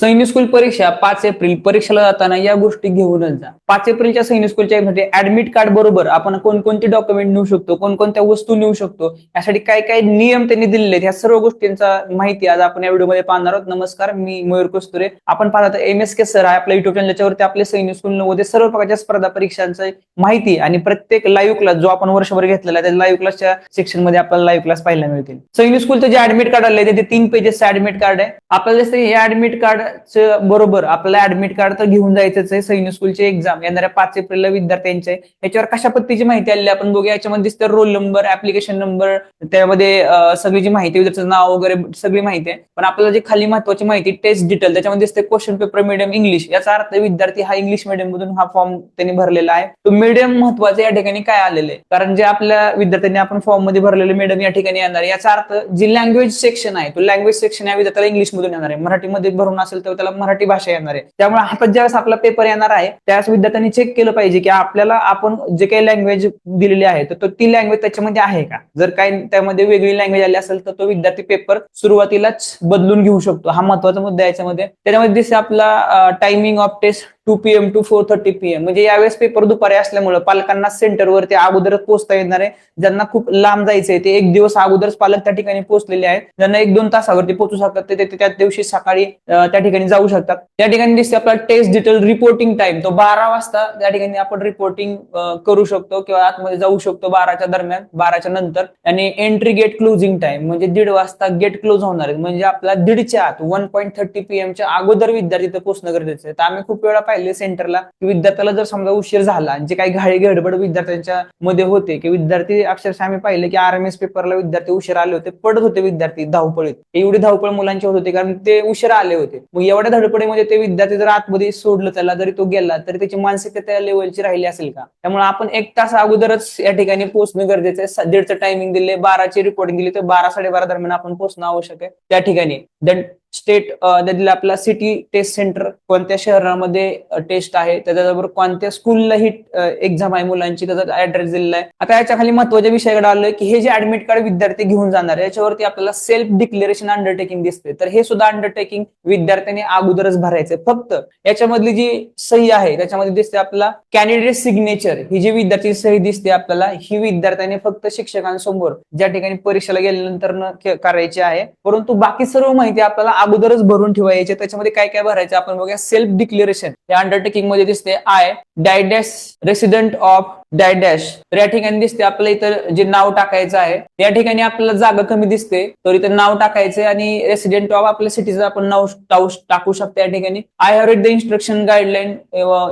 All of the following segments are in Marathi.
सैनिक स्कूल परीक्षा पाच एप्रिल परीक्षेला जाताना या गोष्टी घेऊनच जा. पाच एप्रिलच्या सैनिक स्कूलच्या ऍडमिट कार्ड बरोबर आपण कोणकोणते डॉक्युमेंट नेऊ शकतो कोणकोणत्या वस्तू नेऊ शकतो यासाठी काय काय नियम त्यांनी दिलेले आहेत ह्या सर्व गोष्टींचा माहिती आज आपण या व्हिडिओमध्ये पाहणार आहोत. नमस्कार मी मयूर कस्तुरे. आपण पाहत एम एस के सर आहे. आपल्या युट्यूब चॅनल आपले सैनिक स्कूल नव्वदे सर्व प्रकारच्या स्पर्धा परीक्षांची माहिती आणि प्रत्येक लाईव्ह क्लास जो आपण वर्षभर घेतलेला आहे त्या लाईव्ह क्लासच्या सेक्शनमध्ये आपल्याला लाईव्ह क्लास पाहायला मिळतील. सैनिक स्कूलचं जे ऍडमिट कार्ड आले ते तीन पेजेसचं ऍडमिट कार्ड आहे. आपल्याला जसं हे ऍडमिट कार्ड कार्डचं बरोबर आपल्याला ऍडमिट कार्ड तर घेऊन जायचंच आहे सैनिक स्कूलची एक्झाम येणाऱ्या पाच एप्रिलला विद्यार्थ्यांचे. याच्यावर कशा पद्धतीची माहिती आली आपण बघूया. याच्यामध्ये दिसतं रोल नंबर ऍप्लिकेशन नंबर त्यामध्ये सगळी जी माहिती विद्यार्थ्याचं नाव वगैरे सगळी माहिती आहे. पण आपल्याला जी खाली महत्वाची माहिती टेस्ट डिटेल त्याच्यामध्ये दिसते क्वेश्चन पेपर मीडियम इंग्लिश याचा अर्थ विद्यार्थी हा इंग्लिश मीडियम मधून हा फॉर्म त्यांनी भरलेला आहे. तो मीडियम महत्वाचं या ठिकाणी काय आलेलं आहे? कारण जे आपल्या विद्यार्थ्यांनी आपण फॉर्ममध्ये भरलेले मीडियम या ठिकाणी येणार याचा अर्थ जी लँग्वेज सेक्शन आहे तो लँग्वेज सेक्शन या विद्यार्थ्याला इंग्लिश मधून येणार आहे. मराठीमध्ये भरून असेल तर त्याला मराठी भाषा येणार आहे. त्यामुळे आता ज्यावेळेस आपला पेपर येणार आहे त्यावेळेस विद्यार्थ्यांनी चेक केलं पाहिजे की आपल्याला आपण जे काही लँग्वेज दिलेली आहे तर तो ती लँग्वेज त्याच्यामध्ये आहे का? जर काही त्यामध्ये वेगळी लँग्वेज आली असेल तर तो विद्यार्थी पेपर सुरुवातीलाच बदलून घेऊ शकतो. हा महत्त्वाचा मुद्दा याच्यामध्ये. त्याच्यामध्ये जसे आपला timing of test two PM to four thirty PM म्हणजे यावेळेस पेपर दुपारी असल्यामुळे पालकांना सेंटरवरती अगोदरच पोहोचता येणार आहे. ज्यांना खूप लांब जायचंय ते एक दिवस अगोदरच पालक त्या ठिकाणी पोहोचलेले आहेत. ज्यांना एक दोन तासावरती पोहोचू शकतात ते त्या दिवशी सकाळी त्या ठिकाणी जाऊ शकतात. त्या ठिकाणी दिसते आपला टेस्ट डिटेल रिपोर्टिंग टाइम तो बारा वाजता त्या ठिकाणी आपण रिपोर्टिंग करू शकतो किंवा आतमध्ये जाऊ शकतो बाराच्या दरम्यान बाराच्या नंतर. आणि एंट्री गेट क्लोजिंग टाइम म्हणजे दीड वाजता गेट क्लोज होणार आहे. म्हणजे आपला दीडच्या आत वन पॉईंट थर्टी पीएमच्या अगोदर विद्यार्थी तिथे पोहोचणं गरजेचं आहे. तर आम्ही खूप वेळा पाहिजे पाहिले सेंटरला की विद्यार्थ्याला जर समजा उशीर झाला जे काही घाई गडबड विद्यार्थ्यांच्या मध्ये होते की विद्यार्थी अक्षरशः आम्ही पाहिले की आरएमएस पेपरला विद्यार्थी उशीर आले होते पडत होते विद्यार्थी धावपळीत. एवढी धावपळ मुलांची होत होती कारण ते उशीर आले होते. मग एवढ्या धडपडीमध्ये ते विद्यार्थी जर आतमध्ये सोडलं त्याला जरी तो गेला तरी त्याची मानसिकता त्या लेवलची राहिली असेल का? त्यामुळे आपण एक तास अगोदरच या ठिकाणी पोहोचणं गरजेचं आहे. दीडचं टायमिंग दिले बाराची रिपोर्टिंग दिली तर बारा साडेबारा दरम्यान आपण पोहोचणं आवश्यक आहे. त्या ठिकाणी. देन स्टेट दिलं आपला सिटी टेस्ट सेंटर कोणत्या शहरामध्ये टेस्ट आहे त्याच्याबरोबर कोणत्या स्कूलला ही एक्झाम आहे मुलांची त्याचा ऍड्रेस दिलेला आहे. आता याच्या खाली महत्त्वाच्या विषयाकडे आलोय की हे जे ऍडमिट कार्ड विद्यार्थी घेऊन जाणार याच्यावरती आपल्याला सेल्फ डिक्लेरेशन अंडरटेकिंग दिसते तर हे सुद्धा अंडरटेकिंग विद्यार्थ्यांनी अगोदरच भरायचंय. फक्त याच्यामधली जी सही आहे त्याच्यामध्ये दिसते आपला कॅन्डिडेट सिग्नेचर ही जी विद्यार्थी सही दिसते आपल्याला ही विद्यार्थ्याने फक्त शिक्षकांसमोर ज्या ठिकाणी परीक्षेला गेल्यानंतर न करायची आहे परंतु बाकी सर्व माहिती आपल्याला अगोदरच भरून ठेवायचे. त्याच्यामध्ये काय काय भरायचं आपण बघूया. सेल्फ डिक्लेरेशन या अंडरटेकिंगमध्ये दिसते आय डायडॅश रेसिडेंट ऑफ डायडॅश तर या ठिकाणी दिसते आपलं इथं जे नाव टाकायचं आहे या ठिकाणी आपल्याला जागा कमी दिसते. तर इथं नाव टाकायचंय आणि रेसिडेंट ऑफ आपल्या सिटीचं आपण नाव टाकू टाकू शकतो या ठिकाणी. I have read the instruction guideline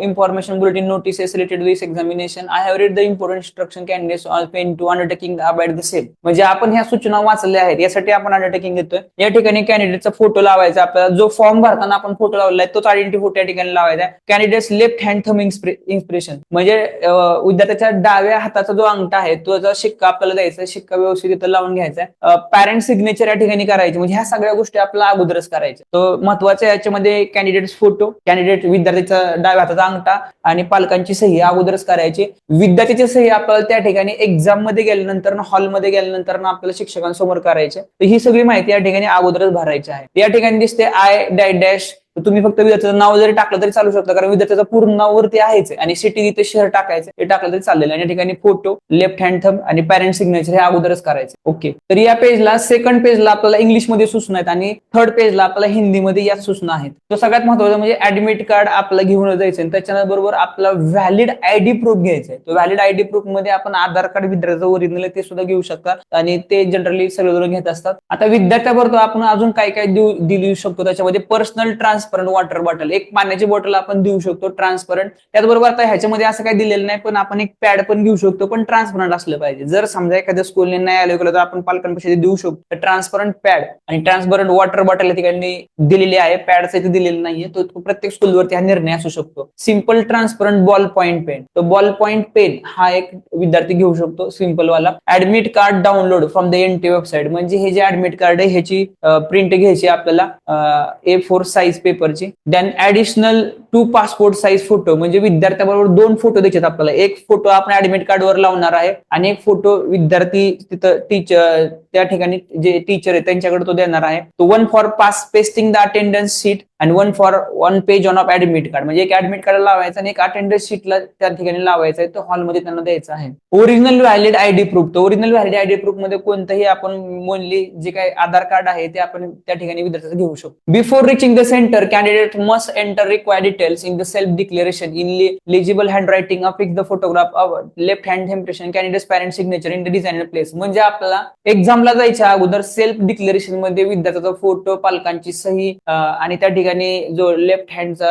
information bulletin notices related this examination I have read the important instruction candidate all pen to undertaking abide the same म्हणजे आपण ह्या सूचना वाचल्या आहेत यासाठी आपण अंडरटेकिंग घेतोय. या ठिकाणी कॅन्डिडेटचा फोटो लावायचा आपल्याला. जो फॉर्म भरताना आपण फोटो लावलाय तोच आयडेंटिटी फोटो या ठिकाणी लावायचा आहे. लेफ्ट हँड थम इन्स्पिरेशन म्हणजे uh, अं, त्याच्या डाव्या हाताचा जो अंगठा आहे तो जो शिक्का आपल्याला द्यायचा शिक्का व्यवस्थित इथं लावून घ्यायचा पॅरेंट सिग्नेचर या ठिकाणी करायचे. म्हणजे ह्या सगळ्या गोष्टी आपल्याला अगोदरच करायच्या. तो महत्त्वाचा याच्यामध्ये कॅन्डिडेट फोटो कॅन्डिडेट विद्यार्थ्याचा डाव्या हाताचा अंगठा आणि पालकांची सही अगोदरच करायची. विद्यार्थ्याची सही आपल्याला त्या ठिकाणी एक्झाममध्ये गेल्यानंतर हॉलमध्ये गेल्यानंतर आपल्याला शिक्षकांसमोर करायचे. तर ही सगळी माहिती या ठिकाणी अगोदरच भरायची आहे. या ठिकाणी दिसते आय डॅश तर तुम्ही फक्त विद्यार्थ्याचं नाव जरी टाकलं तरी चालू शकतं कारण विद्यार्थ्याचं पूर्ण नाव वरती आहेच आहे. आणि सिटी तिथे शहर टाकायचं हे टाकलं तरी चालेल. आणि या ठिकाणी फोटो लेफ्ट हँड थम आणि पॅरेंट सिग्नेचर हे अगोदरच करायचे. ओके तर या पेजला सेकंड पेजला आपल्याला इंग्लिशमध्ये सूचना आहेत आणि थर्ड पेजला आपल्याला हिंदीमध्ये याच सूचना आहेत. तो सगळ्यात महत्वाचं म्हणजे ऍडमिट कार्ड आपला घेऊन जायचं आणि त्याच्याबरोबर आपला व्हॅलिड आयडी प्रूफ घ्यायचा आहे. तो व्हॅलिड आयडी प्रूफमध्ये आपण आधार कार्ड विद्यार्थ्याचं ओरिजिनल ते सुद्धा घेऊ शकतात आणि ते जनरली सगळेजण घेत असतात. आता विद्यार्थ्याबरोबर आपण अजून काय काय देऊ दिली शकतो? त्याच्यामध्ये personal trans transparent water bottle एक पाण्याची बॉटल आपण देऊ शकतो ट्रान्सपरंट त्याचबरोबर आता ह्याच्यामध्ये असं काही दिलेलं नाही पण आपण एक पॅड पण घेऊ शकतो पण ट्रान्सपरंट असलं पाहिजे. जर समजा एखाद्या स्कूलने नाही आलं केलं तर आपण पालकांपेक्षा देऊ शकतो. ट्रान्सपरंट पॅड आणि ट्रान्सपरंट वॉटर बॉटल या ठिकाणी दिलेली आहे. पॅडचं इथे दिलेलं नाहीये. तो प्रत्येक स्कूलवरती हा निर्णय असू शकतो. Simple transparent ball point pen तो बॉल पॉईंट पेन हा एक विद्यार्थी घेऊ शकतो सिंपल वाला. Admit card download from the N T website म्हणजे हे जे ऍडमिट कार्ड आहे ह्याची प्रिंट घ्यायची आपल्याला ए फोर साईज पेपरची then additional two passport size photo म्हणजे विद्यार्थ्याबरोबर दोन फोटो द्यायचे आपल्याला. एक फोटो आपण ऍडमिट कार्डवर लावणार आहे आणि एक फोटो विद्यार्थी तिथं टीचर त्या ठिकाणी जे टीचर आहे त्यांच्याकडे तो देणार आहे. तो one for pass pasting the attendance sheet आणि one for one page on of admit card म्हणजे एक ऍडमिट कार्ड लावायचं आणि एक अटेंडन्स शीटला त्या ठिकाणी लावायचं आहे. तो हॉलमध्ये त्यांना द्यायचा आहे. ओरिजिनल व्हॅलिड आयडी प्रूफ तर ओरिजिनल व्हॅलिड आयडी प्रूफमध्ये कोणतंही आपण मोनली जे काही आधार कार्ड आहे ते आपण त्या ठिकाणी विद्यार्थ्याचं घेऊ शकतो. Before reaching the centre candidate must enter required details in the self declaration in legible handwriting writing the the photograph left hand impression candidate's parent signature in the design place म्हणजे आपल्याला एक्झामला जायच्या अगोदर सेल्फ डिक्लेरेशनमध्ये विद्यार्थ्याचा फोटो पालकांची सही आणि त्या ठिकाणी जो लेफ्ट हँडचा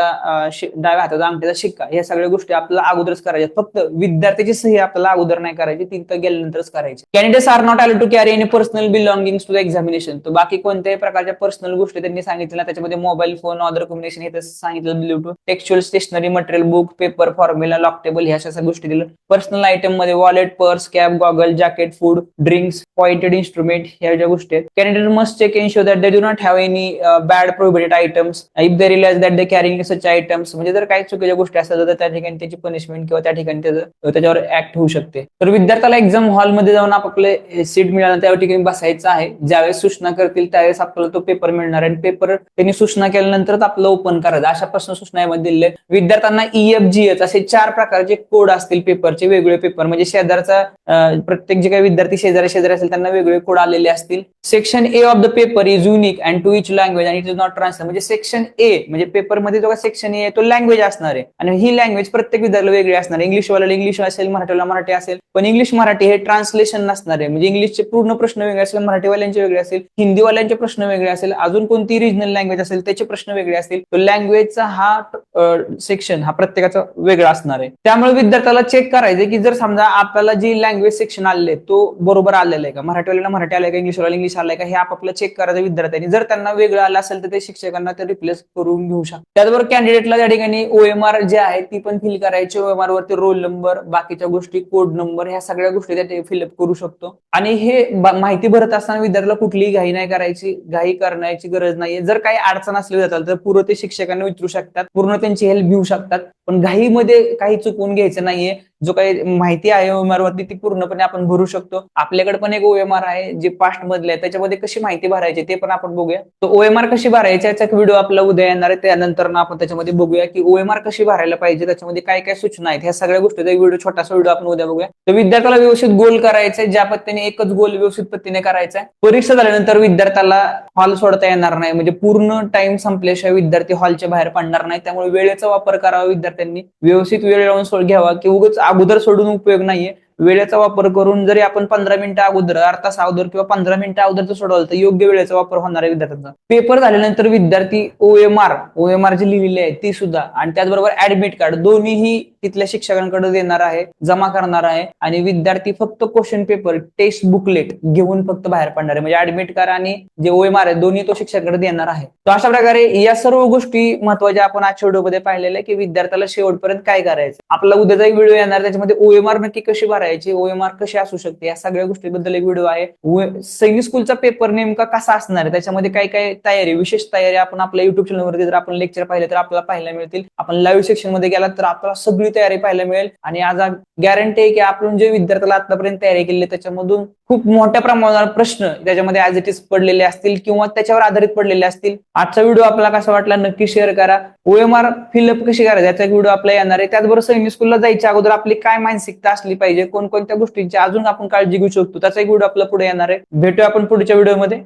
डाव्या हाताचा अंगठ्याचा शिक्का या सगळ्या गोष्टी आपल्याला अगोदरच करायच्या. फक्त विद्यार्थ्याची सही आपल्याला अगोदर नाही करायची तिथं गेल्यानंतरच करायची. Candidates are not allowed to carry any personal belonging to the examination तर बाकी कोणत्याही प्रकारच्या पर्सनल गोष्टी त्यांनी सांगितल्या त्याच्यामध्ये मोबाईल फोन अदर कॉम्बिनेशन हे सांगितलं Bluetooth textual stationery material book paper formula lock table ह्या अशा गोष्टी दिल्या. Personal आयटममध्ये wallet purse cab goggle jacket food drinks pointed instrument ह्या ज्या गोष्टी आहेत. Candidate must check in that they do not have any bad prohibited items if they realise that they carrying such items म्हणजे जर काही चुकीच्या गोष्टी असतात तर त्या ठिकाणी त्याची पनिशमेंट किंवा त्या ठिकाणी त्याच्यावर ऍक्ट होऊ शकते. तर विद्यार्थ्याला एक्झाम हॉलमध्ये जाऊन आपले सीट मिळालं त्या ठिकाणी बसायचं आहे. ज्यावेळेस सूचना करतील त्यावेळेस आपल्याला तो पेपर मिळणार आणि पेपर त्यांनी सूचना केल्यानंतरच आपलं ओपन करायचं. अशा प्रश्न सूचना यामध्ये दिले विद्यार्थ्यांना ईएफजीएच असे चार प्रकारचे कोड असतील पेपरचे वेगवेगळे पेपर म्हणजे शेजारचा प्रत्येक जे काही विद्यार्थी शेजारी शेजारी असेल त्यांना वेगवेगळे कोड आलेले असतील. Section A of the paper is unique and to each language आणि इट इज नॉट ट्रान्सलेट म्हणजे सेक्शन ए म्हणजे पेपरमध्ये जो सेक्शन ए आहे तो लँग्वेज असणार आहे. आणि ही लँग्वेज प्रत्येक विद्यार्थ्याला वेगळी असणार आहे. इंग्लिशवाल्याला इंग्लिश असेल मराठीवाला मराठी असेल. पण इंग्लिश मराठी हे ट्रान्सलेशन नसणार आहे. म्हणजे इंग्लिशचे पूर्ण प्रश्न वेगळे असेल मराठीवाल्यांचे वेगळे असेल हिंदीवाल्यांचे प्रश्न वेगळे असेल अजून कोणती रिजनल लँग्वेज असेल त्याचे प्रश्न वेगळे असतील. तो लँग्वेजचा हा सेक्शन हा प्रत्येकाचा वेगळा असणार आहे. त्यामुळे विद्यार्थ्याला चेक करायचं की जर समजा आपल्याला जी लँग्वेज सेक्शन आले तो बरोबर आलेला आहे का? मराठीवाल्याला मराठी आलाय का? इंग्लिशवाला इंग्लिश आलाय का? हे आपापलं चेक करायचं विद्यार्थ्यांनी. जर त्यांना वेगळं आलं असेल तर ते शिक्षकांना ते रिप्लेस करून घेऊ शकतात. त्याचबरोबर कॅन्डिडेटला त्या ठिकाणी ओएमआर जे आहे ती पण फिल करायची. ओएमआर वरती रोल नंबर बाकीच्या गोष्टी कोड नंबर ह्या सगळ्या गोष्टी त्या फिलअप करू शकतो. आणि हे माहिती भरत असताना विद्यार्थ्याला कुठलीही घाई नाही करायची. घाई करण्याची गरज नाहीये. जर काही अडचण असली जातात तर पूर्ण ते शिक्षकांना विचारू शकतात. पूर्ण त्यांची हेल्प घेऊ शकतात. पण घाईमध्ये काही चुकवून घ्यायचं नाहीये. जो काही माहिती आहे ओएमआर वरती ती पूर्णपणे आपण भरू शकतो. आपल्याकडे पण एक ओएमआर आहे जे पास्ट मधले आहे त्याच्यामध्ये कशी माहिती भरायची ते पण आपण बघूया. तो ओएमआर कशी भरायची याचा व्हिडिओ आपला उद्या येणार आहे. त्यानंतर आपण त्याच्यामध्ये बघूया की ओएमआर कशी भरायला पाहिजे त्याच्यामध्ये काय काय सूचना आहेत. ह्या सगळ्या गोष्टीचा व्हिडिओ छोटासा व्हिडिओ आपण उद्या बघूया. तर विद्यार्थ्याला व्यवस्थित गोल करायचा आहे. ज्या पद्धतीने एकच गोल व्यवस्थित पद्धतीने करायचा आहे. परीक्षा झाल्यानंतर विद्यार्थ्याला हॉल सोडता येणार नाही. म्हणजे पूर्ण टाइम संपल्याशिवाय विद्यार्थी हॉलच्या बाहेर पडणार नाही. त्यामुळे वेळेचा वापर करावा विद्यार्थ्यांनी व्यवस्थित वेळ लावून सोड घ्यावा की उगाच अगोदर सोडून उपयोग नाहीये. वेळेचा वापर करून जरी आपण पंधरा मिनिटं अगोदर अर्धा अगोदर किंवा पंधरा मिनिटं अगोदर सोडवलं तर योग्य वेळेचा वापर होणार आहे विद्यार्थ्यांचा. पेपर झाल्यानंतर विद्यार्थी ओएमआर ओएमआर जी लिहिलेली आहे ती सुद्धा. आणि त्याचबरोबर ऍडमिट कार्ड दोन्हीही तिथल्या शिक्षकांकडे देणार आहे जमा करणार आहे. आणि विद्यार्थी फक्त क्वेश्चन पेपर टेस्ट बुकलेट घेऊन फक्त बाहेर पडणार आहे. म्हणजे ऍडमिट कार्ड आणि जे ओएमआर आहे दोन्ही तो शिक्षकांकडे देणार आहे. तर अशा प्रकारे या सर्व गोष्टी महत्त्वाच्या आपण आजच्या व्हिडिओमध्ये पाहिलेल्या आहे की विद्यार्थ्याला शेवटपर्यंत काय करायचं? आपला उद्याचा एक व्हिडिओ येणार त्याच्यामध्ये ओएमआर नक्की कशी भरायची? ओएमआर कशी असू शकते या सगळ्या गोष्टीबद्दल एक व्हिडिओ आहे. सैनिक स्कूलचा पेपर नेमका कसा असणार? आहे त्याच्यामध्ये काय काय तयारी विशेष तयारी आपण आपल्या युट्यूब चॅनलवरती जर आपण लेक्चर पाहिले तर आपल्याला पाहायला मिळतील. आपण लाईव्ह सेक्शनमध्ये गेला तर आपल्याला सगळी तयारी पाहायला मिळेल. आणि आज गॅरंटी आहे की आपण जे विद्यार्थ्याला आतापर्यंत तयारी केली त्याच्यामधून खूप मोठ्या प्रमाणावर प्रश्न त्याच्यामध्ये ऍज इट इज पडलेले असतील किंवा त्याच्यावर आधारित पडलेले असतील. आजचा व्हिडिओ आपल्याला कसा वाटला नक्की शेअर करा. ओएमआर फिलअप कशी करायची? याचा व्हिडिओ आपला येणार आहे. त्याचबरोबर सैनिक स्कूलला जायच्या अगोदर आपली काय मानसिकता असली पाहिजे? कोणकोणत्या गोष्टींची अजून आपण काळजी घेऊ शकतो. त्याचा एक व्हिडिओ आपला पुढे येणार आहे. भेटूया आपण पुढच्या व्हिडिओमध्ये